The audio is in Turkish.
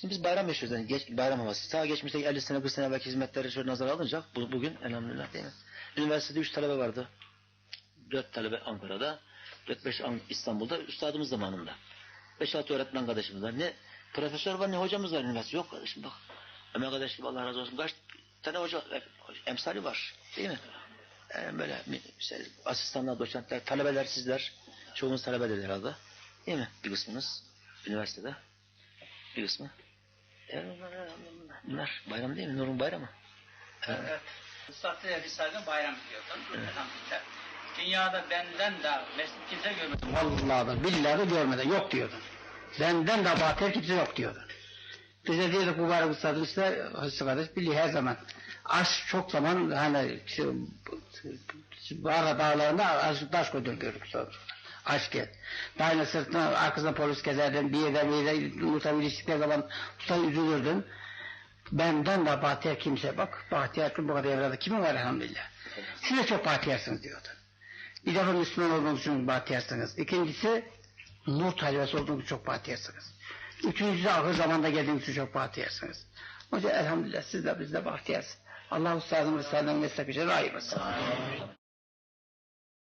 Şimdi biz bayram yaşıyoruz yani geç, bayram havası. Ta geçmişte 50 sene 40 sene belki hizmetleri şöyle nazara alınca bu, bugün elhamdülillah değil mi? Üniversitede 3 talebe vardı. 4 talebe Ankara'da, 4-5 İstanbul'da üstadımız zamanında. 5-6 öğretmen kardeşimiz var. Ne profesör var ne hocamız var üniversite. Yok kardeşim bak. Ömer kardeş Allah razı olsun. Kaç tane hoca, emsali var. Değil mi? Yani böyle işte, asistanlar, doçentler, talebeler sizler. Çoğunuz talebedir herhalde. Değil mi? Bir kısmınız üniversitede. Bir kısmı. Evet, bunlar, bayram değil mi? Nur'un bayramı. Evet. Evet. Sahteye Risale bayram diyordun. Elhamdülillah. Dünyada benden de mescid kimse görmedim. Vallahi da billahi de görmeden yok diyordun. Benden de bater kimse yok diyordun. Bize diyorduk mübarek ustadım işte Hüsnü kardeş biliyor her zaman. Aşk çok zaman hani şu, Bağla dağlarında aşk taş koyduğunu gördük sonra. Aşk et. Daima sırtına arkasına polis gezerdin bir yerden bir yere muhtemelen iliştikleri zaman usta üzülürdün. Benden de bahtiyar kimse bak bahtiyar bu kadar evrada kimin var elhamdülillah. Siz de çok bahtiyarsınız diyordu. Bir defa Müslüman olduğunuz için bahtiyarsınız. İkincisi nur talebesi olduğunuz için çok bahtiyarsınız. Üçüncüsü ahir zamanda geldiğiniz için çok bahtiyarsınız. İçin elhamdülillah siz de biz de bahtiyarsınız. Allah-u Sâdın ve Sâdın meslek üzere ayırmasın.